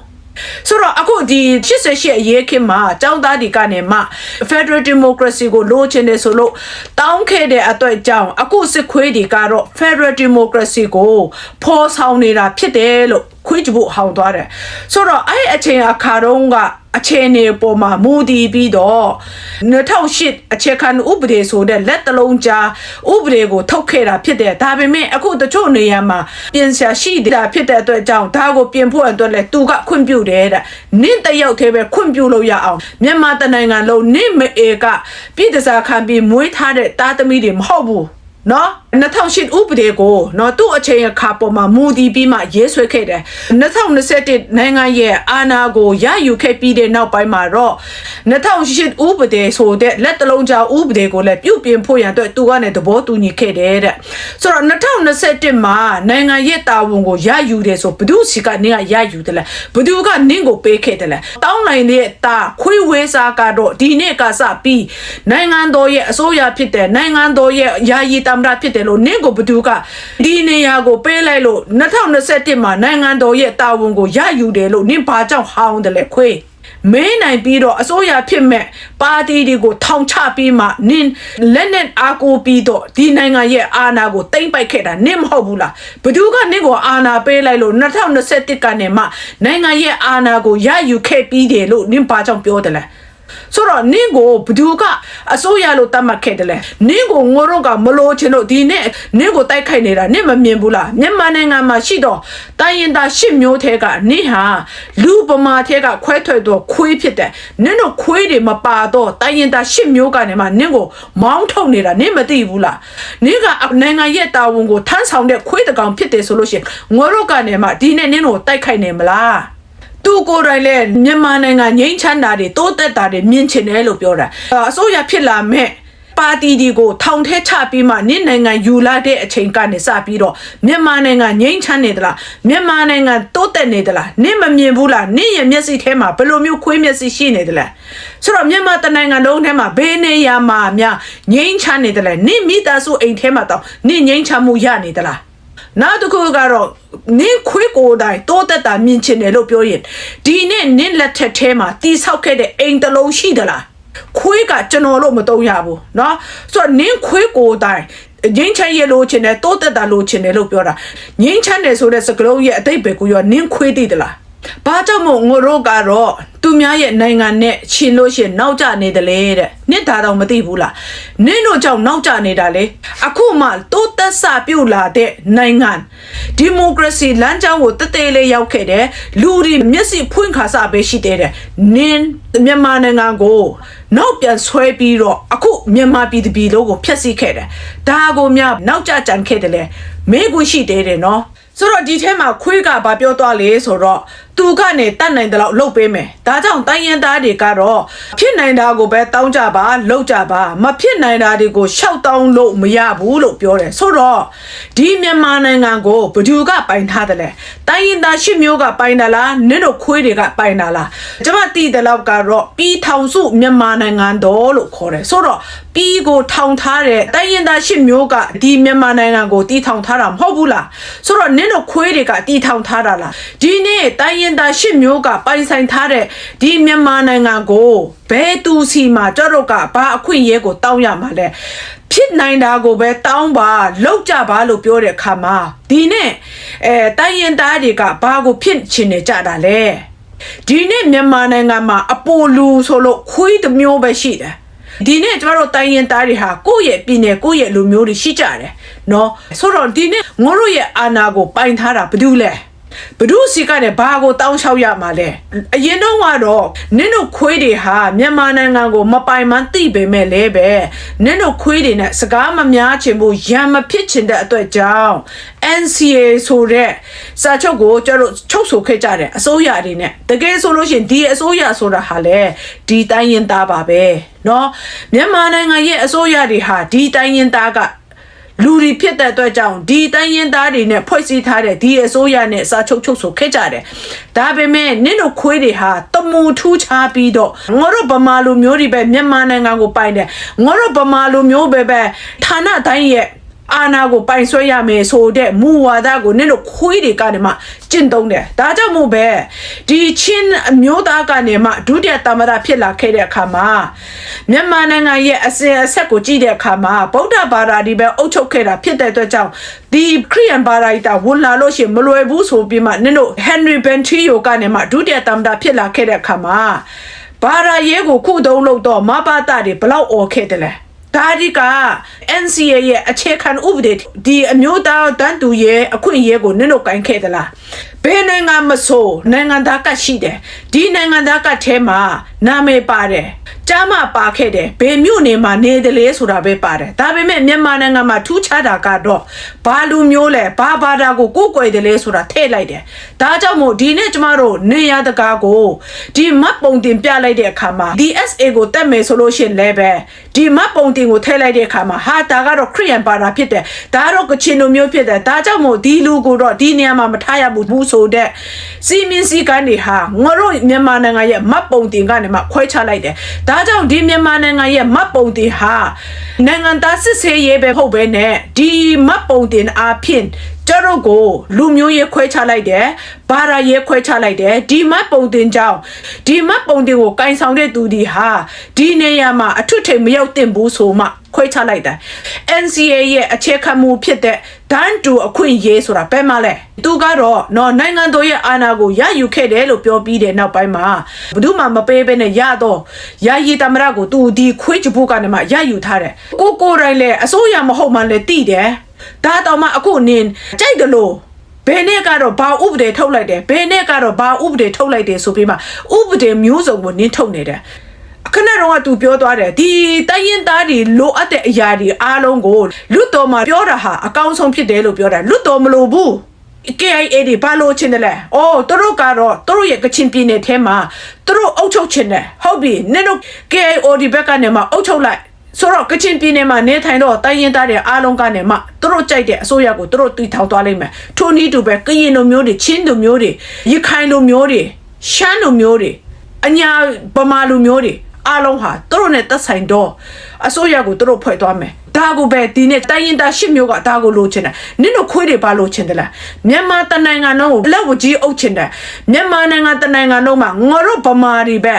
ဆိုတော့အခုဒီ88အရေးခင်မှာចောင်းသားဒီကနေမှ Federal Democracy ကိုလိုချင်တယ်ဆိုလို့တောင်းခဲ့တဲ့အတွက်ကြောင့်အခုစစ်ခွေးတွေကတော့ Federal Democracy ကိုဖော်ဆောင်နေတာဖြစ်တယ်လို့ခွေးကြဖို့ဟောင်းသွားတယ်ဆိုတော့အဲ့အချိန်အခါတုန်းက အခြေအနေပေါ်မှာမူတည်ပြီးတော့2008အခြေခံဥပဒေဆိုတဲ့လက်တလုံးကြားဥပဒေကိုထုတ်ခဲ့တာဖြစ်တယ်ဒါပေမဲ့အခုတချို့နေရာမှာပြင်ဆရာရှိတာဖြစ်တဲ့အတွက်ကြောင့်ဒါကိုပြင်ဖို့အတွက်လဲသူကခွင့်ပြုတယ်တဲ့နင့်တယောက်တည်းပဲခွင့်ပြုလို့ရအောင်မြန်မာတနိုင်ငံလုံးနင့်မအေကပြည်တစားခံပြီးမွေးထားတဲ့တားသမီးတွေမဟုတ်ဘူး နော်2008ဥပဒေကိုနော်သူ့အချိန်အခါပေါ်မှာမူတည်ပြီးမှရေးဆွဲခဲ့တယ်2021နိုင်ငံရဲ့အာဏာကိုရယူခဲ့ပြီးတဲ့နောက်ပိုင်းမှာတော့2008ဥပဒေဆိုတဲ့လက်တလုံးကြားဥပဒေကိုလည်းပြုပြင်ဖို့ရန်အတွက်သူကလည်းသဘောတူညီခဲ့တယ်တဲ့ဆိုတော့2021မှာနိုင်ငံရဲ့တာဝန်ကိုရယူတယ်ဆိုဘသူစီကနင်းကရယူတယ်လဲဘသူကနင်းကိုပေးခဲ့တယ်လဲတောင်းနိုင်တဲ့တာခွေးဝဲစားကတော့ဒီနေ့ကစပြီးနိုင်ငံတော်ရဲ့အစိုးရဖြစ်တဲ့နိုင်ငံတော်ရဲ့ယာယီတမရဖြစ်တယ်လို့နင့်ကိုဘသူကဒီနေရာကိုပေးလိုက်လို့2021မှာနိုင်ငံတော်ရဲ့တာဝန်ကိုရယူတယ်လို့နင့်ဘာကြောင့်ဟောင်းတယ်လဲခွေးမဲနိုင်ပြီးတော့အစိုးရဖြစ်မဲ့ပါတီတွေကိုထောင်ချပြီးမှနင်းလက်နဲ့အားကိုပြီးတော့ဒီနိုင်ငံရဲ့အာဏာကိုတိမ့်ပိုက်ခဲ့တာနင့်မဟုတ်ဘူးလားဘသူကနင့်ကိုအာဏာပေးလိုက်လို့2021ကနေမှနိုင်ငံရဲ့အာဏာကိုရယူခဲ့ပြီးတယ်လို့နင့်ဘာကြောင့်ပြောတယ်လဲ ဆိုတော့နင့်ကိုဘသူကအစိုးရလို့တတ်မှတ်ခဲ့တယ်လေနင့်ကိုငိုတော့ကမလို့ချင်လို့ဒီနေ့နင့်ကိုတိုက်ခိုက်နေတာနင့်မမြင်ဘူးလားမြန်မာနိုင်ငံမှာရှိတော့တိုင်းရင်သားရှစ်မျိုးထဲကနင့်ဟာလူပမာထဲကခွဲထွက်တော့ခွေးဖြစ်တယ်နင့်တို့ခွေးတွေမပါတော့တိုင်းရင်သားရှစ်မျိုးကနေမှနင့်ကိုမောင်းထုတ်နေတာနင့်မသိဘူးလားနင့်ကနိုင်ငံရဲ့တာဝန်ကိုထမ်းဆောင်တဲ့ခွေးတကောင်ဖြစ်တယ်ဆိုလို့ရှိရင်ငိုတော့ကနေမှဒီနေ့နင့်ကိုတိုက်ခိုက်နေမလား သူကိုယ်တိုင်လည်းမြန်မာနိုင်ငံငြိမ်းချမ်းတာတွေတိုးတက်တာတွေမြင်ချင်တယ်လို့ပြောတာအစိုးရဖြစ်လာမဲ့ပါတီဒီကိုထောင်ထဲချပြီးမှနင့်နိုင်ငံယူလာတဲ့အချိန်ကနေစပြီးတော့မြန်မာနိုင်ငံငြိမ်းချမ်းနေသလားမြန်မာနိုင်ငံတိုးတက်နေသလားနင့်မမြင်ဘူးလားနင့်ရဲ့မျက်စိထဲမှာဘယ်လိုမျိုးခွေးမျက်စိရှိနေသလဲဆိုတော့မြန်မာတနိုင်ငံလုံးထဲမှာဘေးနေရမှာများငြိမ်းချမ်းနေသလဲနင့်မိသားစုအိမ်ထဲမှာတော့နင့်ငြိမ်းချမ်းမှုရနေသလား နောက်တစ်ခုကတော့နင်းခွေးကိုယ်တိုင်တိုးတက်တာမြင်ချင်တယ်လို့ပြောရင်ဒီနေ့နင်းလက်ထက်ထဲမှာတီဆောက်ခဲ့တဲ့အိမ်တစ်လုံးရှိသလားခွေးကကျွန်တော်လို့မတုံးရဘူးเนาะဆိုတော့နင်းခွေးကိုယ်တိုင်ငင်းချမ်းရလို့ချင်တယ်တိုးတက်တာလို့ချင်တယ်လို့ပြောတာငင်းချမ်းတယ်ဆိုတဲ့စကားလုံးရဲ့အတိတ်ပဲကိုရောနင်းခွေးသိသလား ဘာကြောင့်မို့ငိုတို့ကတော့သူများရဲ့နိုင်ငံနဲ့ရှင်လို့ရှင်နောက်ကျနေတယ်လေတဲ့နင့်ဒါတော့မသိဘူးလားနင့်တို့ကြောင့်နောက်ကျနေတာလေအခုမှတိုးတက်စပြုတ်လာတဲ့နိုင်ငံဒီမိုကရေစီလမ်းကြောင်းကိုတသေးလေးရောက်ခဲ့တယ်လူတွေမျက်စိဖွင့်ခါစပဲရှိသေးတယ်နင်းမြန်မာနိုင်ငံကိုနောက်ပြန်ဆွဲပြီးတော့အခုမြန်မာပြည်သူပြည်လုံးကိုဖျက်ဆီးခဲ့တယ်ဒါကိုများနောက်ကျကြံခဲ့တယ်လေမေးခွန်းရှိသေးတယ်နော်ဆိုတော့ဒီထဲမှာခွေးကဘာပြောသွားလဲဆိုတော့ သူကနေတတ်နိုင်တယ်လို့လှုပ်ပေးမယ်ဒါကြောင့်တိုင်းရင်သားတွေကတော့ဖြစ်နိုင်တာကိုပဲတောင်းကြပါလှုပ်ကြပါမဖြစ်နိုင်တာတွေကိုရှောက်တောင်းလို့မရဘူးလို့ပြောတယ်ဆိုတော့ဒီမြန်မာနိုင်ငံကိုဘယ်သူကပိုင်ထားတယ်လဲတိုင်းရင်သားရှစ်မျိုးကပိုင်တာလားနင့်တို့ခွေးတွေကပိုင်တာလားကျွန်မသိတယ်လို့ကတော့ပြည်ထောင်စုမြန်မာနိုင်ငံတော်လို့ခေါ်တယ်ဆိုတော့ပြည်ကိုထောင်ထားတဲ့တိုင်းရင်သားရှစ်မျိုးကဒီမြန်မာနိုင်ငံကိုတည်ထောင်ထားတာမဟုတ်ဘူးလားဆိုတော့နင့်တို့ခွေးတွေကတည်ထောင်ထားတာလားဒီနေ့တိုင်းရင်သားရှစ်မျိုးကပိုင်ဆိုင်ထားတဲ့ဒီမြန်မာနိုင်ငံကိုဘယ်သူစီမှာကြတော့ကဘာအခွင့်အရေးကိုတောင်းရမှာလဲဖြစ်နိုင်တာကိုပဲတောင်းပါလောက်ကြပါလို့ပြောတဲ့အခါမှာဒီနေ့အဲတိုင်းရင်သားတွေကဘာကိုဖြစ်ချင်နေကြတာလဲဒီနေ့မြန်မာနိုင်ငံမှာအပိုလူဆိုလို့ခွေးတစ်မျိုးပဲရှိတယ် ဒီနေ့ကျမတို့တိုင်းရင်သားတွေဟာကိုယ့်ရဲ့ပြည်နယ်ကိုယ့်ရဲ့လူမျိုးတွေရှိကြတယ်နော်ဆိုတော့ဒီနေ့ငိုတို့ရဲ့အာဏာကိုပိုင်ထားတာဘာလို့လဲ ဘဒုစီကလည်းဘာကိုတောင်းလျှောက်ရမှာလဲအရင်တော့ကတော့နင့်တို့ခွေးတွေဟာမြန်မာနိုင်ငံကိုမပိုင်မှန်းသိပေမဲ့လည်းပဲနင့်တို့ခွေးတွေနဲ့စကားမများချင်ဘူးရံမဖြစ်ချင်တဲ့အတွက်ကြောင့် NCA ဆိုတဲ့စာချုပ်ကိုကျတို့ချုပ်ဆိုခဲ့ကြတယ်အစိုးရတွေနဲ့တကယ်ဆိုလို့ရှိရင်ဒီအစိုးရဆိုတာဟာလေဒီတိုင်းရင်သားပါပဲเนาะမြန်မာနိုင်ငံရဲ့အစိုးရတွေဟာဒီတိုင်းရင်သားက လူတွေဖြစ်တဲ့အတွက်ကြောင့်ဒီတိုင်းရင်သားတွေနဲ့ဖွဲ့စည်းထားတဲ့ဒီအစိုးရနဲ့စာချုပ်ချုပ်ဆိုခဲ့ကြတယ်။ဒါပေမဲ့နင့်တို့ခွေးတွေဟာတမူထူးခြားပြီးတော့ငါတို့ဗမာလူမျိုးတွေပဲမြန်မာနိုင်ငံကိုပိုင်တယ်။ငါတို့ဗမာလူမျိုးပဲပဲဌာနတိုင်းရဲ့ အာနာကိုပိုင်ဆွဲရမယ်ဆိုတဲ့မူဝါဒကိုနင့်တို့ခွေးတွေကနေမှကျင့်သုံးတယ်ဒါကြောင့်မို့ပဲဒီချင်းအမျိုးသားကနေမှဒုတိယသမ္မတဖြစ်လာခဲ့တဲ့အခါမှာမြန်မာနိုင်ငံရဲ့အစဉ်အဆက်ကိုကြည့်တဲ့အခါမှာဗုဒ္ဓဘာသာဒီပဲအုပ်ချုပ်ခဲ့တာဖြစ်တဲ့အတွက်ကြောင့်ဒီခရိယန်ဘာသာတာဝန်လာလို့ရှိရင်မလွယ်ဘူးဆိုပြီးမှနင့်တို့ Henry Bentillo ကနေမှဒုတိယသမ္မတဖြစ်လာခဲ့တဲ့အခါမှာဘာသာရေးကိုခုတုံးလို့တော့မဘာတာတွေဘလောက်អော်ခဲ့တယ်လဲ ဒါဒီက NCA ရဲ့အခြေခံဥပဒေဒီအမျိုးသားတန်းတူရဲ့အခွင့်အရေးကိုနင့်တို့ကင်ခဲ့သလားဘယ်နိုင်ငံမဆိုနိုင်ငံသားကရှိတယ်ဒီနိုင်ငံသားကထဲမှာနာမည်ပါတယ် ကြားမပါခဲ့တယ်ဘယ်မြို့နေမှာနေတယ်လေဆိုတာပဲပါတယ်ဒါပေမဲ့မြန်မာနိုင်ငံမှာထူးခြားတာကတော့ဘာလူမျိုးလဲဘာဘာသာကိုကိုယ်ကွယ်တယ်လေဆိုတာထည့်လိုက်တယ်ဒါကြောင့်မို့ဒီနေ့ကျမတို့နေရတကားကိုဒီမတ်ပုံတင်ပြလိုက်တဲ့အခါမှာ DSA ကိုတက်မယ်ဆိုလို့ရှိရင်လည်းပဲဒီမတ်ပုံတင်ကိုထည့်လိုက်တဲ့အခါမှာဟာဒါကတော့ခရိယန်ဘာသာဖြစ်တယ်ဒါကတော့ကချင်လူမျိုးဖြစ်တယ်ဒါကြောင့်မို့ဒီလူကိုတော့ဒီနေရာမှာမထားရဘူးဆိုတဲ့စီမင်းစီကန်တွေဟာငါတို့မြန်မာနိုင်ငံရဲ့မတ်ပုံတင်ကနေမှခွဲခြားလိုက်တယ်ဒါကြောင့်ဒီမြန်မာနိုင်ငံရဲ့မတ်ပုံတင်ဟာနိုင်ငံသားစစ်ဆေးရေးပဲဟုတ်ပဲနဲ့ဒီမတ်ပုံတင်အားဖြင့် ကျတို့ကိုလူမျိုးရေးခွဲခြားလိုက်တယ်ဘာသာရေးခွဲခြားလိုက်တယ်ဒီမတ်ပုံတင်ကြောင့်ဒီမတ်ပုံတင်ကိုကင်ဆောင်တဲ့သူဒီဟာဒီနေရာမှာအထွတ်ထိပ်မရောက်တင်ဘူးဆိုမှခွဲခြားလိုက်တာ NCA ရဲ့အခြေခံမူဖြစ်တဲ့ဒန်းတူအခွင့်အရေးဆိုတာဘယ်မှာလဲသူကတော့နော်နိုင်ငံတော်ရဲ့အာဏာကိုရယူခဲ့တယ်လို့ပြောပြီးတဲ့နောက်ပိုင်းမှာဘယ်သူမှမပေးဘဲနဲ့ရတော့ယာယီတမရကိုသူဒီခွေးချဖို့ကနေမှရယူထားတယ်ကိုကိုယ်တိုင်လည်းအစိုးရမဟုတ်မှလည်းတိတယ် ဒါတော့မှအခုနင်းကြိုက်တယ်လို့ဘယ်နဲ့ကတော့ဘာဥပဒေထုတ်လိုက်တယ်ဘယ်နဲ့ကတော့ဘာဥပဒေထုတ်လိုက်တယ်ဆိုပြီးမှဥပဒေမျိုးစုံကိုနင်းထုတ်နေတယ်ခဏတော့ကသူပြောသွားတယ်ဒီတိုင်းရင်သားတွေလိုအပ်တဲ့အရာတွေအားလုံးကိုလွတ်တော်မှာပြောတာဟာအကောင်းဆုံးဖြစ်တယ်လို့ပြောတာလွတ်တော်မလို့ဘူး KIA တွေဘာလို့ချင်တယ်လဲ။အော်သူတို့ကတော့သူတို့ရဲ့ကချင်ပြည်နယ်ထဲမှာသူတို့အုပ်ချုပ်ချင်တယ်။ဟုတ်ပြီ။နင်တို့ KIO ဒီဘက်ကနေမှအုပ်ချုပ်လိုက်။ ဆိုတော့ကချင်ပြည်နယ်မှာနေထိုင်တော့တိုင်းရင်သားတွေအားလုံးကနေမှသူတို့ကြိုက်တဲ့အစိုးရကိုသူတို့တည်ထောင်သွားလိမ့်မယ်။ထိုနည်းတူပဲကရင်လူမျိုးတွေချင်းလူမျိုးတွေရခိုင်လူမျိုးတွေရှမ်းလူမျိုးတွေအညာဗမာလူမျိုးတွေအားလုံးဟာသူတို့နဲ့သက်ဆိုင်တော့ အစိုးရကိုသူတို့ဖွဲ့သွားမယ်ဒါကိုပဲဒီနေ့တိုင်းရင်သားရှစ်မျိုးကဒါကိုလိုချင်တယ်နင့်တို့ခွေးတွေပါလိုချင်တယ်လားမြန်မာတနိုင်ငံလုံးကိုလက်ဝကြီးအုပ်ချင်တယ်မြန်မာနိုင်ငံတနိုင်ငံလုံးမှာငါတို့ဗမာတွေပဲ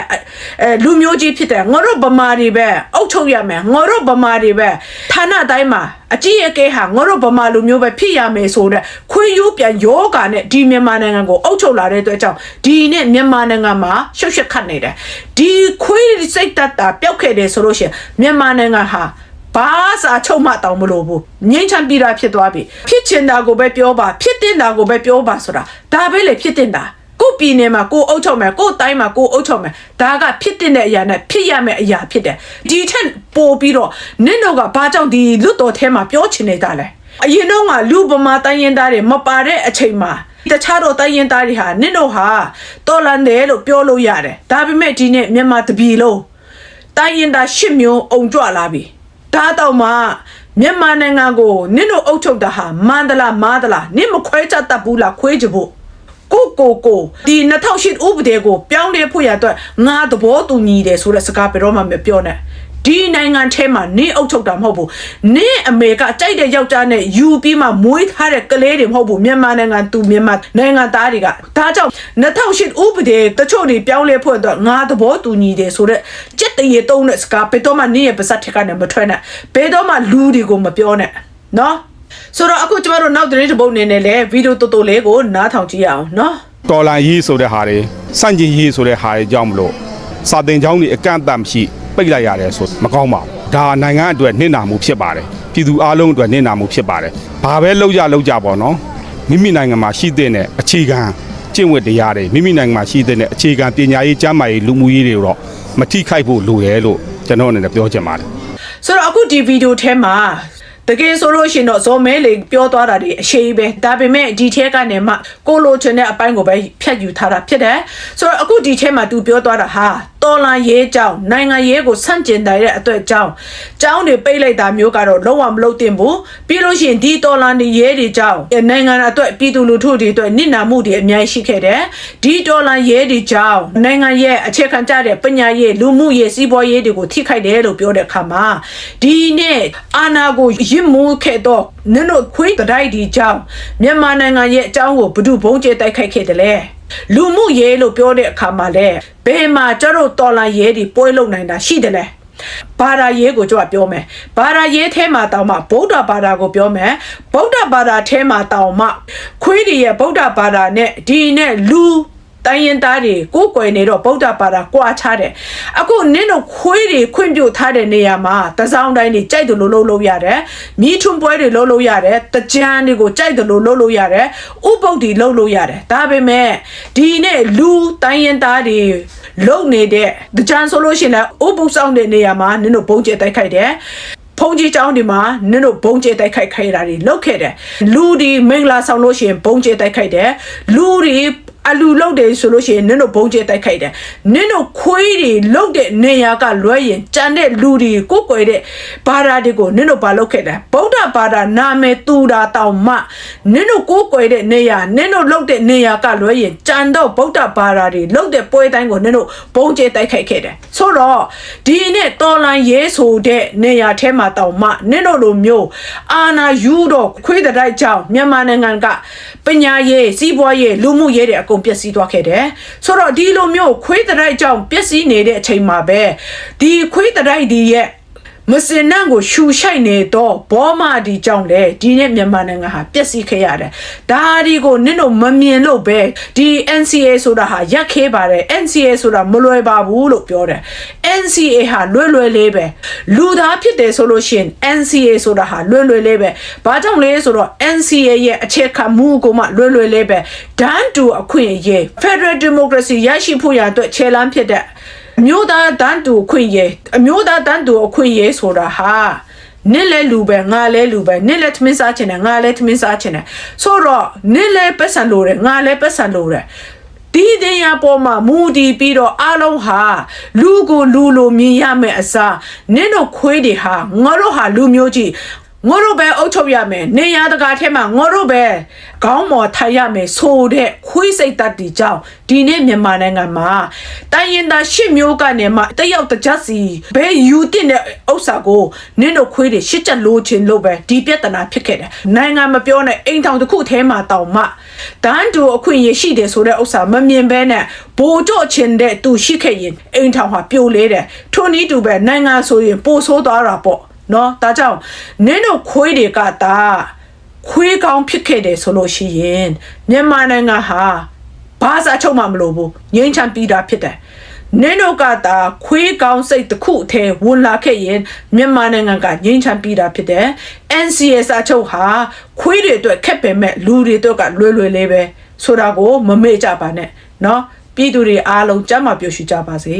အဲလူမျိုးကြီးဖြစ်တယ်ငါတို့ဗမာတွေပဲအုပ်ချုပ်ရမယ်ငါတို့ဗမာတွေပဲဌာနတိုင်းမှာအကြီးအကဲဟာငါတို့ဗမာလူမျိုးပဲဖြစ်ရမယ်ဆိုတဲ့ခွေးရိုးပြန်ယောဂာနဲ့ဒီမြန်မာနိုင်ငံကိုအုပ်ချုပ်လာတဲ့အတွက်ကြောင့်ဒီနေ့မြန်မာနိုင်ငံမှာရှုပ်ရှက်ခတ်နေတယ်ဒီခွေးစိတ်တက်တာပျောက်ခဲ့တယ်ဆိုလို့ရှိရင်မြန်မာနိုင်ငံဟာဘာစာချုပ်မှတောင်းမလို့ဘူးငိမ့်ချမ်းပြီးတာဖြစ်သွားပြီဖြစ်ချင်တာကိုပဲပြောပါဖြစ်တင်တာကိုပဲပြောပါဆိုတာဒါပဲလေဖြစ်တင်တာကိုပြည်နယ်မှာကိုအုပ်ချုပ်မယ်ကိုတိုင်းမှာကိုအုပ်ချုပ်မယ်ဒါကဖြစ်တင်တဲ့အရာနဲ့ဖြစ်ရမယ့်အရာဖြစ်တယ်ဒီထက်ပိုပြီးတော့နင့်တို့ကဘာကြောင့်ဒီလွတ်တော်ထဲမှာပြောချင်နေတာလဲအရင်တော့ကလူဗမာတိုင်းရင်သားတွေမပါတဲ့အချိန်မှာတခြားတော့တိုင်းရင်သားတွေဟာနင့်တို့ဟာတော်လန်တယ်လို့ပြောလို့ရတယ်ဒါပေမဲ့ဒီနေ့မြန်မာတပြည်လုံး တိုင်းရင်သားရှစ်မျိုးအုံကြွလာပြီဒါတော့မှမြန်မာနိုင်ငံကိုနင့်တို့အုပ်ချုပ်တာဟာမန္တလာမားတလားနင့်မခွဲချတတ်ဘူးလားခွဲကြဖို့ကိုကိုကိုဒီ2008ဥပဒေကိုပြောင်းလဲဖို့ရအတွက်ငါသဘောတူညီတယ်ဆိုတဲ့စကားဘယ်တော့မှမပြောနဲ့ ဒီနိုင်ငံထဲမှာနင်းအုပ်ချုပ်တာမဟုတ်ဘူးနင်းအမေကကြိုက်တဲ့ယောက်ျားနဲ့ယူပြီးမှမွေးထားတဲ့ကလေးတွေမဟုတ်ဘူးမြန်မာနိုင်ငံသူမြန်မာနိုင်ငံသားတွေကဒါကြောင့်2008ဥပဒေတချို့တွေပြောင်းလဲဖို့အတွက်ငါသဘောတူညီတယ်ဆိုတဲ့ကြက်တရေတုံးတဲ့စကားဘယ်တော့မှနင်းရဲ့ပါစက်ထက်ကနေမထွက်နဲ့ဘယ်တော့မှလူတွေကိုမပြောနဲ့နော်ဆိုတော့အခုကျမတို့နောက်သတင်းတစ်ပုဒ်နေနဲ့လေဗီဒီယိုတိုတိုလေးကိုနားထောင်ကြည့်ရအောင်နော်တော်လန်ရေးဆိုတဲ့ဟာတွေစန့်ကျင်ရေးဆိုတဲ့ဟာတွေကြောင့်မလို့စာတင်ကျောင်းတွေအကန့်အသတ်မရှိ ပိတ်လိုက်ရတယ်ဆိုမကောင်းပါဘူးဒါနိုင်ငံအတွက်နှိမ့်နာမှုဖြစ်ပါတယ်ပြည်သူအလုံးအတွက်နှိမ့်နာမှုဖြစ်ပါတယ်ဘာပဲလောက်ကြလောက်ကြပေါ့နော်မိမိနိုင်ငံမှာရှိတဲ့အခြေခံကျင့်ဝတ်တရားတွေမိမိနိုင်ငံမှာရှိတဲ့အခြေခံပညာရေးကျန်းမာရေးလူမှုရေးတွေတော့မထိခိုက်ဖို့လိုတယ်လို့ကျွန်တော်အနေနဲ့ပြောချင်ပါတယ်ဆိုတော့အခုဒီဗီဒီယိုထဲမှာတကယ်ဆိုလို့ရှိရင်တော့ဇော်မဲလေးပြောသွားတာဒီအရှိပဲဒါပေမဲ့ဒီထဲကနေမှကိုလိုချင်တဲ့အပိုင်းကိုပဲဖြတ်ယူထားတာဖြစ်တယ်ဆိုတော့အခုဒီထဲမှာ तू ပြောသွားတာဟာ တော်လာရေးကြောင်းနိုင်ငံရေးကိုဆန့်ကျင်တဲ့အတွက်ကြောင်းကြောင်းတွေပိတ်လိုက်တာမျိုးကတော့လုံးဝမလုပ်သင့်ဘူးပြီးလို့ရှိရင်ဒီတော်လာနေရေးတွေကြောင်းနိုင်ငံအတွက်ပြည်သူလူထုတွေအတွက်နစ်နာမှုတွေအများကြီးရှိခဲ့တယ်ဒီတော်လာရေးတွေကြောင်းနိုင်ငံရဲ့အခြေခံကြတဲ့ပညာရေးလူမှုရေးစီးပွားရေးတွေကိုထိခိုက်တယ်လို့ပြောတဲ့အခါမှာဒီနေ့အာဏာကိုရစ်မှုခဲ့တော့နင်တို့ခွေးတတိုက်ဒီကြောင်းမြန်မာနိုင်ငံရဲ့အကြောင်းကိုဘု து ဘုံကျဲတိုက်ခိုက်ခဲ့တယ်လေ လူမှုရေးလို့ပြောတဲ့အခါမှာလဲဘယ်မှာကျတော့တော်လာရေးတွေပွဲလုံနိုင်တာရှိတယ်လဲဘာသာရေးကိုကျွန်တော်ပြောမယ်ဘာသာရေးထဲမှာတောင်မှဗုဒ္ဓဘာသာကိုပြောမယ်ဗုဒ္ဓဘာသာထဲမှာတောင်မှခွေးတွေရဲ့ဗုဒ္ဓဘာသာနဲ့ဒီနဲ့လူ တိုင်းရင်သားတွေကိုကိုွယ်နေတော့ဗုဒ္ဓဘာသာကြွားချတယ်အခုနင်းတို့ခွေးတွေခွင့်ပြုထားတဲ့နေရာမှာတစောင်းတိုင်းတွေကြိုက်တယ်လို့လုပ်လို့ရတယ်မြီးထွန်းပွဲတွေလုပ်လို့ရတယ်တကြံတွေကိုကြိုက်တယ်လို့လုပ်လို့ရတယ်ဥပုပ်တွေလုပ်လို့ရတယ်ဒါပေမဲ့ဒီနေ့လူတိုင်းရင်သားတွေလုံနေတဲ့တကြံဆိုလို့ရှိရင်လည်းဥပုပ်ဆောင်တဲ့နေရာမှာနင်းတို့ဘုံကျဲတိုက်ခိုက်တယ်ဖုန်ကြီးကျောင်းဒီမှာနင်တို့ဘုံကျဲတိုက်ခိုက်ခိုင်းတာတွေလုပ်ခဲ့တယ်လူဒီမင်္ဂလာဆောင်လို့ရှိရင်ဘုံကျဲတိုက်ခိုက်တယ်လူဒီ အလူလုတ်တယ်ဆိုလို့ရှိရင်နင်တို့ဘုံကျဲတိုက်ခိုက်တယ်နင်တို့ခွေးတွေလုတ်တဲ့နေရာကလွဲရင်ကြံတဲ့လူတွေကိုကိုယ်ကွယ်တဲ့ဘာသာတွေကိုနင်တို့ဘာလုပ်ခဲ့တယ်ဗုဒ္ဓဘာသာနာမည်တူတာတောင်မှနင်တို့ကိုယ်ကွယ်တဲ့နေရာနင်တို့လုတ်တဲ့နေရာကလွဲရင်ကြံတော့ဗုဒ္ဓဘာသာတွေလုတ်တဲ့ပွဲတိုင်းကိုနင်တို့ဘုံကျဲတိုက်ခိုက်ခဲ့တယ်ဆိုတော့ဒီနဲ့တော်လန်ရဲဆိုတဲ့နေရာထဲမှာတောင်မှနင်တို့လိုမျိုးအာနာယူတော့ခွေးတဲ့တိုက်ကြောင့်မြန်မာနိုင်ငံကပညာရေးစီးပွားရေးလူမှုရေးတွေအကုန်ပျက်စီးသွားခဲ့တယ်ဆိုတော့ဒီလိုမျိုးခွေးတဲ့တိုက်ကြောင့်ပျက်စီးနေတဲ့အချိန်မှာပဲဒီခွေးတဲ့တိုက်ဒီရဲ့ မစင်နန့်ကိုရှူရှိုက်နေတော့ဘောမာဒီကြောင့်လေဒီနေ့မြန်မာနိုင်ငံဟာပျက်စီးခဲ့ရတယ်ဒါဒီကိုနင့်တို့မမြင်လို့ပဲဒီ NCA ဆိုတာဟာရက်ခဲပါတယ် NCA ဆိုတာမလွယ်ပါဘူးလို့ပြောတယ် NCA ဟာလွယ်လွယ်လေးပဲလူသားဖြစ်တယ်ဆိုလို့ရှိရင် NCA ဆိုတာဟာလွယ်လွယ်လေးပဲဘာကြောင့်လဲဆိုတော့ NCA ရဲ့အခြေခံမူကိုမှလွယ်လွယ်လေးပဲဒန်းတူအခွင့်အရေး Federal Democracy ရရှိဖို့ရအတွက်ခြေလှမ်းဖြစ်တဲ့ အမျိုးသားတန်းတူအခွင့်အရေးအမျိုးသားတန်းတူအခွင့်အရေးဆိုတာဟာနစ်လဲလူပဲငါလဲလူပဲနစ်လဲသမင်းစားချင်တယ်ငါလဲသမင်းစားချင်တယ်ဆိုတော့နစ်လဲပတ်စံလို့တယ်ငါလဲပတ်စံလို့တယ်ဒီတရားပေါ်မှာမူတည်ပြီးတော့အလုံးဟာလူကိုလူလိုမြင်ရမယ်အစားနင့်တို့ခွေးတွေဟာငါတို့ဟာလူမျိုးကြီး ငါတို့ပဲအုပ်ချုပ်ရမယ်နေရတကာထဲမှာငါတို့ပဲခေါင်းမော်ထိုင်ရမယ်ဆိုတဲ့ခွေးစိတ်တတ်တီကြောင့်ဒီနေ့မြန်မာနိုင်ငံမှာတိုင်းရင်သားရှစ်မျိုးကနေမှတယောက်တစ်ချက်စီဘယ်ယူတင်တဲ့ဥစ္စာကိုနင်းတို့ခွေးတွေရှစ်ချက်လိုချင်လို့ပဲဒီပြဿနာဖြစ်ခဲ့တယ်နိုင်ငံမပြောနဲ့အိမ်ထောင်တစ်ခုထဲမှာတောင်မှတန်းတူအခွင့်အရေးရှိတယ်ဆိုတဲ့ဥစ္စာမမြင်ဘဲနဲ့ဘိုးကြော့ချင်တဲ့သူရှိခဲ့ရင်အိမ်ထောင်ဟာပြိုလဲတယ်ထိုနည်းတူပဲနိုင်ငံဆိုရင်ပိုဆိုးသွားတာပေါ့ နော်ဒါကြောင့်နင်းတို့ခွေးတွေကတာခွေးကောင်းဖြစ်ခဲ့တယ်ဆိုလို့ရှိရင်မြန်မာနိုင်ငံဟာဘာသာချုပ်မှမလို့ဘူးငိမ့်ချမ်းပြီးတာဖြစ်တယ်နင်းတို့ကတာခွေးကောင်းစိတ်တစ်ခုအထဲဝင်လာခဲ့ရင်မြန်မာနိုင်ငံကငိမ့်ချမ်းပြီးတာဖြစ်တယ် NCS အချုပ်ဟာခွေးတွေအတွက်ခက်ပေမဲ့လူတွေအတွက်ကလွယ်လွယ်လေးပဲဆိုတာကိုမမေ့ကြပါနဲ့เนาะပြည်သူတွေအားလုံးကြမ်းမှပြောရှိကြပါစေ